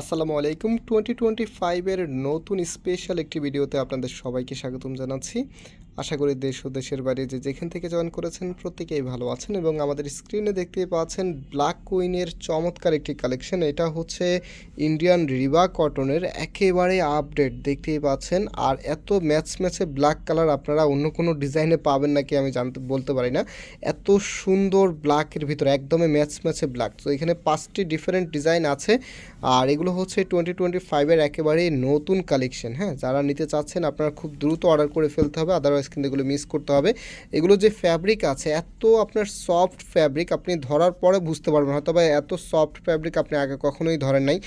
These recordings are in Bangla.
আসসালামু আলাইকুম। টোয়েন্টি টোয়েন্টি ফাইভের নতুন স্পেশাল একটি ভিডিওতে আপনাদের সবাইকে স্বাগতম জানাচ্ছি। আশা করি দেশ ও দেশের বাইরে যে যেখান থেকে জয়েন করেছেন প্রত্যেকেই ভালো আছেন এবং আমাদের স্ক্রিনে দেখতে পাচ্ছেন ব্ল্যাক কুইনের চমৎকার একটি কালেকশন এটা হচ্ছে ইন্ডিয়ান রিবা কটনের একেবারে আপডেট দেখতেই পাচ্ছেন, আর এত ম্যাচ ম্যাচে ব্ল্যাক কালার আপনারা অন্য কোনো ডিজাইনে পাবেন নাকি আমি জানতে, বলতে পারি না। এত সুন্দর ব্ল্যাকের ভিতরে, একদমই ম্যাচ ম্যাচে ব্ল্যাক তো এখানে পাঁচটি ডিফারেন্ট ডিজাইন আছে, আর এগুলো হচ্ছে টোয়েন্টি টোয়েন্টি ফাইভের একেবারে নতুন কালেকশন হ্যাঁ যারা নিতে চাচ্ছেন আপনারা খুব দ্রুত অর্ডার করে ফেলতে হবে আদারওয়াইজ কিন্তু এগুলো মিস করতে হবে। এগুলো যে ফ্যাব্রিক আছে, এত আপনার সফট ফ্যাব্রিক আপনি ধরার পরে বুঝতে পারবেন। হয়তো বা এত সফট ফ্যাব্রিক আপনি আগে কখনোই ধরেন নাই।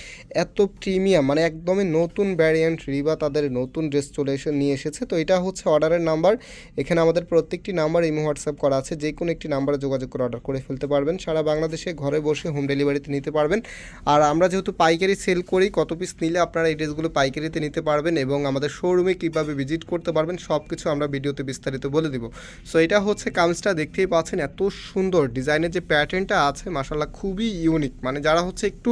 এত প্রিমিয়াম মানে একদমই নতুন ভ্যারিয়েন্ট রিবা তাদের নতুন ড্রেস চলে এসে, নিয়ে এসেছে। তো এটা হচ্ছে অর্ডারের নাম্বার এখানে আমাদের প্রত্যেকটি নাম্বার ইমো হোয়াটসঅ্যাপ করা আছে। যে কোনো একটি নাম্বারে যোগাযোগ করে অর্ডার করে ফেলতে পারবেন। সারা বাংলাদেশে ঘরে বসে হোম ডেলিভারিতে নিতে পারবেন। আর আমরা যেহেতু পাইকারি সেল করি, কত পিস নিলে আপনারা এই ড্রেসগুলো পাইকারিতে নিতে পারবেন এবং আমাদের শোরুমে কীভাবে ভিজিট করতে পারবেন সব কিছু আমরা ভিডিওতে বিস্তারিত বলে দিব। সো এটা হচ্ছে কামিজটা দেখতেই পাচ্ছেন এত সুন্দর ডিজাইনের যে প্যাটার্নটা আছে মাসাল্লাহ খুবই ইউনিক মানে যারা হচ্ছে একটু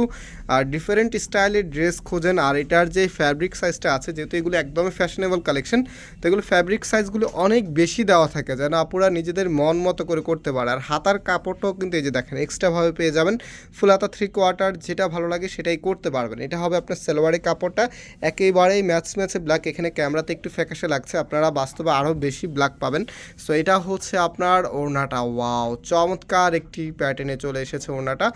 ডিফারেন্ট স্টাইলের ড্রেস খোঁজেন, আর এটার যে ফ্যাব্রিক সাইজটা আছে, যেহেতু এগুলো একদমই ফ্যাশনেবল কালেকশন তো এগুলো ফ্যাব্রিক সাইজগুলো অনেক বেশি দেওয়া থাকে, যেন আপুরা নিজেদের মন মতো করে করতে পারে। আর হাতার কাপড়টাও কিন্তু এই যে দেখেন এক্সট্রাভাবে পেয়ে যাবেন। ফুল হাতা থ্রি কোয়ার্টার যেটা ভালো লাগে সেটাই করতে পারবেন। এটা হবে আপনার সেলোয়ারের কাপড়টা, একেবারেই ম্যাচ ম্যাচে ব্ল্যাক এখানে ক্যামেরাতে একটু ফ্যাকাশে লাগছে, আপনারা বাস্তবে আরও বেশি ব্ল্যাক পাবেন। সো এটা হচ্ছে আপনার ওড়নাটা। ওয়াও চমৎকার একটি প্যাটার্নে চলে এসেছে ওড়নাটা।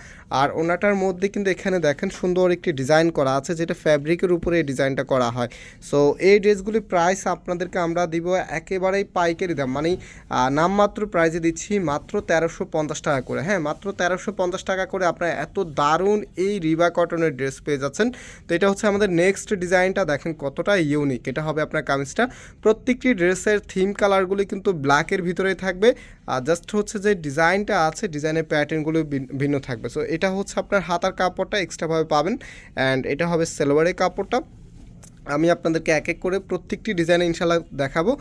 আর ওড়নাটার মধ্যে কিন্তু এখানে দেখেন সুন্দর একটি ডিজাইন করা আছে, যেটা ফ্যাব্রিকের উপরে এই ডিজাইনটা করা হয়। সো এই ড্রেসগুলির প্রাইস আপনাদেরকে আমরা দিব একেবারেই পাইকারি দাম। মানে নামমাত্র প্রাইজে দিচ্ছি মাত্র তেরোশো পঞ্চাশ টাকা করে। হ্যাঁ মাত্র তেরোশো পঞ্চাশ টাকা করে আপনারা এত দারুণ এই রিবা কটনের ড্রেস পেয়ে যাচ্ছেন। তো এটা হচ্ছে আমাদের নেক্সট ডিজাইনটা দেখেন কতটা ইউনিক এটা হবে আপনার কামিজটা। প্রত্যেকটি ড্রেসের থিম কালারগুলি কিন্তু ব্ল্যাকের ভিতরেই থাকবে। আর জাস্ট হচ্ছে যে ডিজাইনটা আছে, ডিজাইনের প্যাটার্নগুলো ভিন্ন থাকবে। সো এটা হচ্ছে আপনার হাতার কাপড়টা এক্সট্রাভাবে পাবেন। অ্যান্ড এটা হবে সেলোয়ারের কাপড়টা। আমি আপনাদেরকে এক এক করে প্রত্যেকটি ডিজাইনে ইনশাল্লাহ দেখাবো।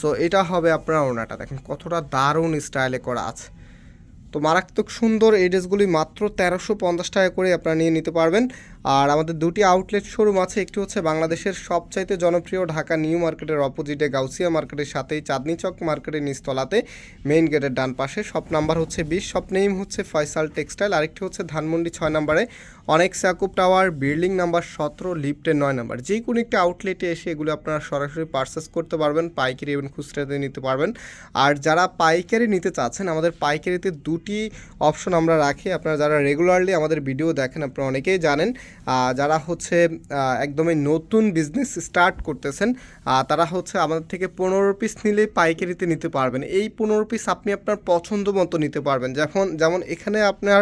সো এটা হবে আপনার ওনাটা দেখেন কতটা দারুণ স্টাইলে করা আছে। তো মারাত্মক সুন্দর এই ড্রেসগুলি মাত্র তেরোশো পঞ্চাশ টাকা করে আপনারা নিয়ে নিতে পারবেন। আর আমাদের দুটি আউটলেট শোরুম আছে, একটি হচ্ছে বাংলাদেশের সবচাইতে জনপ্রিয় ঢাকা নিউ মার্কেটের অপোজিটে গাউসিয়া মার্কেটের সাথেই চাঁদনি চক মার্কেটের নিচতলাতে মেইন গেটের ডান পাশে। শপ নাম্বার হচ্ছে বিশ শপ নেম হচ্ছে ফয়সাল টেক্সটাইল আরেকটি হচ্ছে ধানমন্ডি ছয় নম্বরে অনেক স্যাকুপ টাওয়ার বিল্ডিং নাম্বার সতেরো লিফটের নয় নাম্বার। যে কোনো একটা আউটলেটে এসে এগুলো আপনারা সরাসরি পারচেস করতে পারবেন, পাইকারি এবং খুচরাতে নিতে পারবেন। আর যারা পাইকারি নিতে চাচ্ছেন, আমাদের পাইকারিতে দুটি অপশন আমরা রাখি। আপনারা যারা রেগুলারলি আমাদের ভিডিও দেখেন, আপনারা অনেকেই জানেন যারা হচ্ছে একদমই নতুন বিজনেস স্টার্ট করতেছেন তারা হচ্ছে আমাদের থেকে পনেরো পিস নিলে পাইকারিতে নিতে পারবেন। এই পনেরো পিস আপনি আপনার পছন্দ মতো নিতে পারবেন। যখন যেমন এখানে আপনার,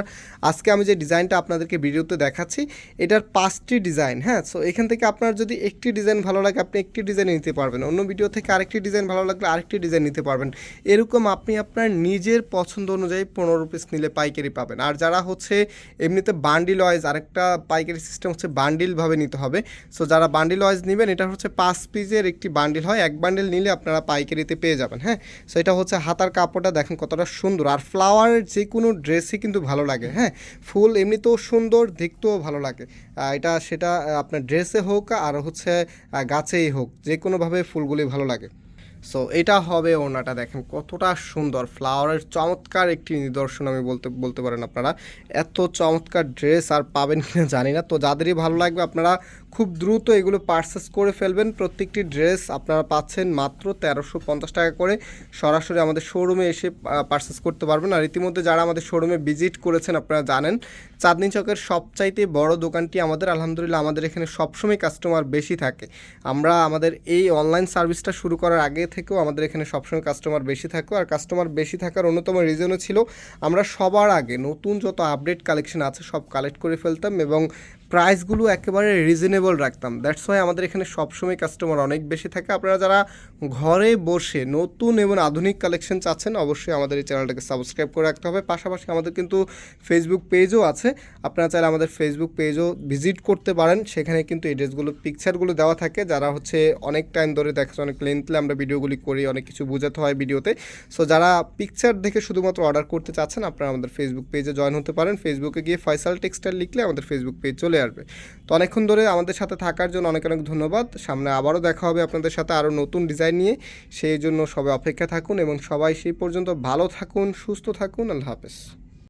আজকে আমি যে ডিজাইনটা আপনাদেরকে ভিডিওতে দেখাচ্ছি, এটার পাঁচটি ডিজাইন হ্যাঁ? সো এখান থেকে আপনার যদি একটি ডিজাইন ভালো লাগে, আপনি একটি ডিজাইন নিতে পারবেন। অন্য ভিডিও থেকে আরেকটি ডিজাইন ভালো লাগলে আরেকটি ডিজাইন নিতে পারবেন। এরকম আপনি আপনার নিজের পছন্দ অনুযায়ী পনেরো পিস নিলে পাইকারি পাবেন। আর যারা হচ্ছে, এমনিতে বান্ডিল ওয়াইজ আরেকটা পাইকারি সিস্টেম হচ্ছে বান্ডিলভাবে নিতে হবে। সো যারা বান্ডিল ওয়াইজ নেবেন, এটা হচ্ছে পাঁচ পিসের একটি বান্ডিল হয়। এক বান্ডিল নিলে আপনারা পাইকারিতে পেয়ে যাবেন হ্যাঁ? সো এটা হচ্ছে হাতার কাপড়টা, দেখেন কতটা সুন্দর। আর ফ্লাওয়ারের যে কোনো ড্রেসই কিন্তু ভালো লাগে হ্যাঁ? ফুল এমনিতেও সুন্দর, দেখতেও ভালো লাগে। এটা সেটা আপনার ড্রেসে হোক আর হচ্ছে গাছেই হোক যে কোনোভাবে ফুলগুলি ভালো লাগে। সো এটা হবে ওনাটা দেখেন কতটা সুন্দর। ফ্লাওয়ারের চমৎকার একটি নিদর্শন আমি বলতে বলতে পারেন আপনারা। এত চমৎকার ড্রেস আর পাবেন কিনা জানি না। তো যাদেরই ভালো লাগবে আপনারা খুব দ্রুত এগুলো পারচেস করে ফেলবেন। প্রত্যেকটি ড্রেস আপনারা পাচ্ছেন মাত্র তেরোশো পঞ্চাশ টাকা করে। সরাসরি আমাদের শোরুমে এসে পারচেস করতে পারবেন। আর ইতিমধ্যে যারা আমাদের শোরুমে ভিজিট করেছেন আপনারা জানেন, চাঁদনি চকের সবচাইতে বড় দোকানটি আমাদের, আলহামদুলিল্লাহ, আমাদের এখানে সবসময় কাস্টমার বেশি থাকে। আমরা আমাদের এই অনলাইন সার্ভিসটা শুরু করার আগে থেকেও আমাদের এখানে সবসময় কাস্টমার বেশি থাকতো আর কাস্টমার বেশি থাকার অন্যতম রিজনও ছিল, আমরা সবার আগে নতুন যত আপডেট কালেকশন আছে সব কালেক্ট করে ফেলতাম এবং প্রাইসগুলো একেবারে রিজনেবল রাখতাম। দ্যাটস ওয়াই আমাদের এখানে সবসময় কাস্টমার অনেক বেশি থাকে। আপনারা যারা ঘরে বসে নতুন এবং আধুনিক কালেকশন চাচ্ছেন, অবশ্যই আমাদের এই চ্যানেলটাকে সাবস্ক্রাইব করে রাখতে হবে। পাশাপাশি আমাদের কিন্তু ফেসবুক পেজও আছে। আপনারা চাইলে আমাদের ফেসবুক পেজও ভিজিট করতে পারেন। সেখানে কিন্তু এই ড্রেসগুলো পিকচারগুলো দেওয়া থাকে। যারা হচ্ছে অনেক টাইম ধরে দেখছে অনেক লেন্থলে আমরা ভিডিওগুলি করি, অনেক কিছু বোঝাতে হয় ভিডিওতে। সো যারা পিকচার দেখে শুধুমাত্র অর্ডার করতে চাচ্ছেন, আপনারা আমাদের ফেসবুক পেজে জয়েন হতে পারেন। ফেসবুকে গিয়ে ফয়সাল টেক্সটাইল লিখলে আমাদের ফেসবুক পেজ চলে আসবে। তো অনেকক্ষণ ধরে আমাদের সাথে থাকার জন্য অনেক অনেক ধন্যবাদ। সামনে আবারও দেখা হবে আপনাদের সাথে আরও নতুন ডিজাইন নিয়ে। সেই জন্য সবাই অপেক্ষা থাকুন এবং সবাই সেই পর্যন্ত ভালো থাকুন, সুস্থ থাকুন। আল্লাহ হাফেজ।